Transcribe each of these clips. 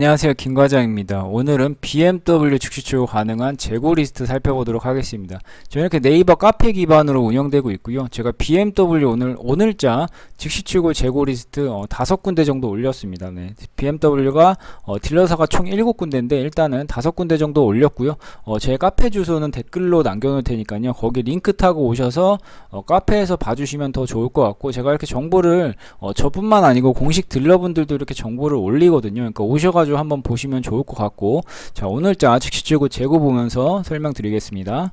안녕하세요. 김과장입니다. 오늘은 BMW 즉시 출고 가능한 재고 리스트 살펴보도록 하겠습니다. 저는 이렇게 네이버 카페 기반으로 운영되고 있고요. 제가 BMW 오늘 오늘자 즉시 출고 재고 리스트 어, 다섯 군데 정도 올렸습니다. 네. BMW가 어, 딜러사가 총 일곱 군데인데 일단은 다섯 군데 정도 올렸고요. 어, 제 카페 주소는 댓글로 남겨놓을 테니까요. 거기 링크 타고 오셔서 어, 카페에서 봐주시면 더 좋을 것 같고 제가 이렇게 정보를 어, 저뿐만 아니고 공식 딜러분들도 이렇게 정보를 올리거든요. 그러니까 오셔가지고 한번 보시면 좋을 것 같고. 자 오늘자 즉시 출고 재고 보면서 설명드리겠습니다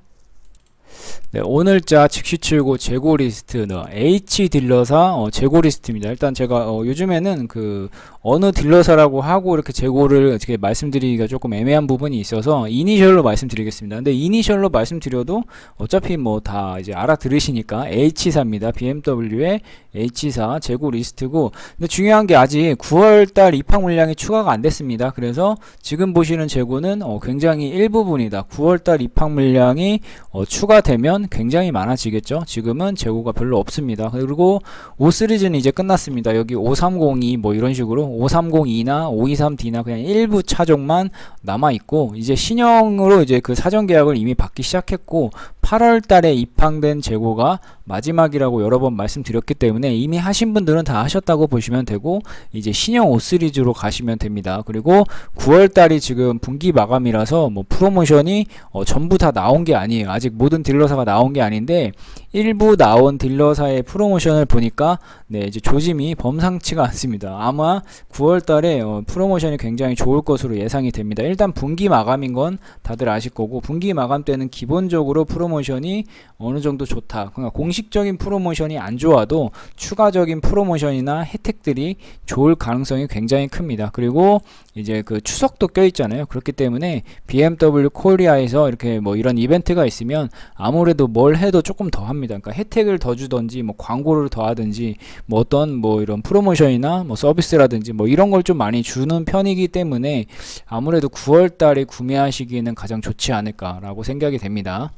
네, 오늘자 즉시 출고 재고 리스트 네, H 딜러사 어, 재고 리스트입니다. 일단 제가 어, 요즘에는 그 어느 딜러사라고 하고 이렇게 재고를 어떻게 말씀드리기가 조금 애매한 부분이 있어서 이니셜로 말씀드리겠습니다. 근데 이니셜로 말씀드려도 어차피 뭐 다 이제 알아들으시니까 H사입니다. BMW의 H사 재고 리스트고 근데 중요한 게 아직 9월달 입항 물량이 추가가 안 됐습니다. 그래서 지금 보시는 재고는 어, 굉장히 일부분이다. 9월달 입항 물량이 어, 추가되면 굉장히 많아지겠죠. 지금은 재고가 별로 없습니다. 그리고 5 시리즈는 이제 끝났습니다. 여기 5302 뭐 이런 식으로 5302나 523D나 그냥 일부 차종만 남아 있고 이제 신형으로 이제 그 사전 계약을 이미 받기 시작했고 8월 달에 입항된 재고가 마지막이라고 여러 번 말씀드렸기 때문에 이미 하신 분들은 다 하셨다고 보시면 되고 이제 신형 5 시리즈로 가시면 됩니다. 그리고 9월 달이 지금 분기 마감이라서 뭐 프로모션이 어, 전부 다 나온 게 아니에요. 아직 모든 딜러사가 나온 게 아닌데 일부 나온 딜러사의 프로모션을 보니까 네 이제 조짐이 범상치가 않습니다. 아마 9월 달에 어, 프로모션이 굉장히 좋을 것으로 예상이 됩니다. 일단 분기 마감인 건 다들 아실 거고 분기 마감 때는 기본적으로 프로모션이 어느 정도 좋다. 그러니까 공식적인 프로모션이 안 좋아도 추가적인 프로모션이나 혜택들이 좋을 가능성이 굉장히 큽니다. 그리고 이제 그 추석도 껴 있잖아요. 그렇기 때문에 BMW 코리아에서 이렇게 뭐 이런 이벤트가 있으면 아무래도 뭘 해도 조금 더 합니다. 그러니까 혜택을 더 주던지 뭐 광고를 더 하든지 뭐 어떤 뭐 이런 프로모션이나 뭐 서비스라든지 뭐 이런 걸 좀 많이 주는 편이기 때문에 아무래도 9월 달에 구매하시기에는 가장 좋지 않을까라고 생각이 됩니다.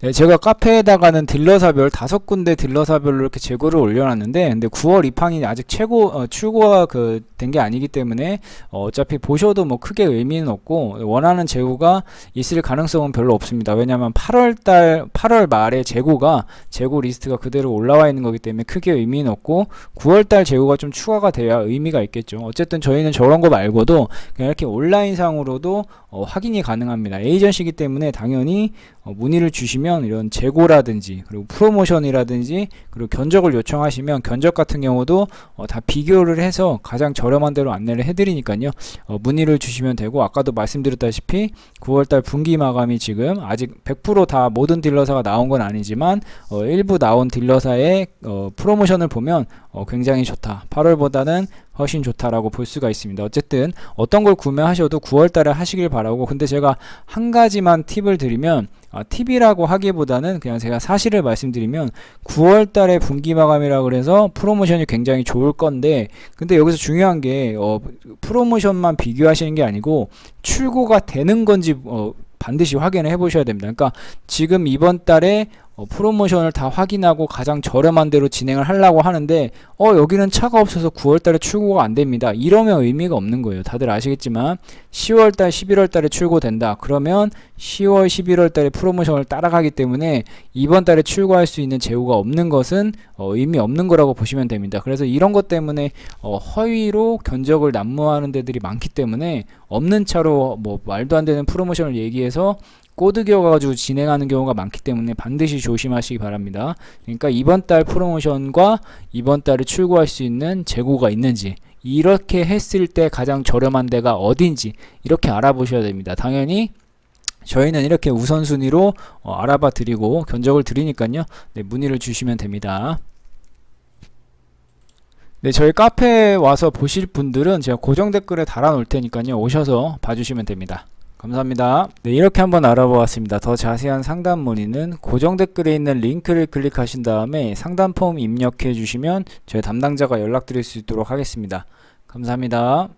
네, 제가 카페에다가는 딜러사별 다섯 군데 딜러사별로 이렇게 재고를 올려놨는데, 근데 9월 입항이 아직 최고 어, 출고가 그 된 게 아니기 때문에 어, 어차피 보셔도 뭐 크게 의미는 없고 원하는 재고가 있을 가능성은 별로 없습니다. 왜냐하면 8월달 8월 말에 재고가 재고 리스트가 그대로 올라와 있는 거기 때문에 크게 의미는 없고 9월달 재고가 좀 추가가 돼야 의미가 있겠죠. 어쨌든 저희는 저런 거 말고도 그냥 이렇게 온라인상으로도 어, 확인이 가능합니다. 에이전시기 때문에 당연히 어, 문의를 주시면 이런 재고라든지 그리고 프로모션이라든지 그리고 견적을 요청하시면 견적 같은 경우도 어, 다 비교를 해서 가장 저렴한 대로 안내를 해드리니까요. 어, 문의를 주시면 되고 아까도 말씀드렸다시피 9월달 분기 마감이 지금 아직 100%다 모든 딜러사가 나온 건 아니지만 어, 일부 나온 딜러사의 어, 프로모션을 보면 어, 굉장히 좋다. 8월보다는 훨씬 좋다라고 볼 수가 있습니다. 어쨌든 어떤 걸 구매하셔도 9월 달에 하시길 바라고 근데 제가 한 가지만 팁을 드리면 아, 팁이라고 하기보다는 그냥 제가 사실을 말씀드리면 9월 달에 분기 마감이라 그래서 프로모션이 굉장히 좋을 건데 근데 여기서 중요한 게 어, 프로모션만 비교하시는 게 아니고 출고가 되는 건지 어, 반드시 확인을 해 보셔야 됩니다. 그러니까 지금 이번 달에 어, 프로모션을 다 확인하고 가장 저렴한 대로 진행을 하려고 하는데 어 여기는 차가 없어서 9월달에 출고가 안 됩니다. 이러면 의미가 없는 거예요. 다들 아시겠지만 10월달, 11월달에 출고된다. 그러면 10월, 11월달에 프로모션을 따라가기 때문에 이번 달에 출고할 수 있는 재고가 없는 것은 어, 의미 없는 거라고 보시면 됩니다. 그래서 이런 것 때문에 어, 허위로 견적을 난무하는 데들이 많기 때문에 없는 차로 뭐 말도 안 되는 프로모션을 얘기해서 꼬드겨 가지고 진행하는 경우가 많기 때문에 반드시 조심하시기 바랍니다. 그러니까 이번 달 프로모션과 이번 달에 출고할 수 있는 재고가 있는지 이렇게 했을 때 가장 저렴한 데가 어딘지 이렇게 알아보셔야 됩니다. 당연히 저희는 이렇게 우선순위로 어, 알아봐 드리고 견적을 드리니까요. 네, 문의를 주시면 됩니다. 네, 저희 카페에 와서 보실 분들은 제가 고정 댓글에 달아 놓을 테니까요. 오셔서 봐주시면 됩니다. 감사합니다. 네, 이렇게 한번 알아보았습니다. 더 자세한 상담 문의는 고정 댓글에 있는 링크를 클릭하신 다음에 상담 폼 입력해 주시면 저희 담당자가 연락드릴 수 있도록 하겠습니다. 감사합니다.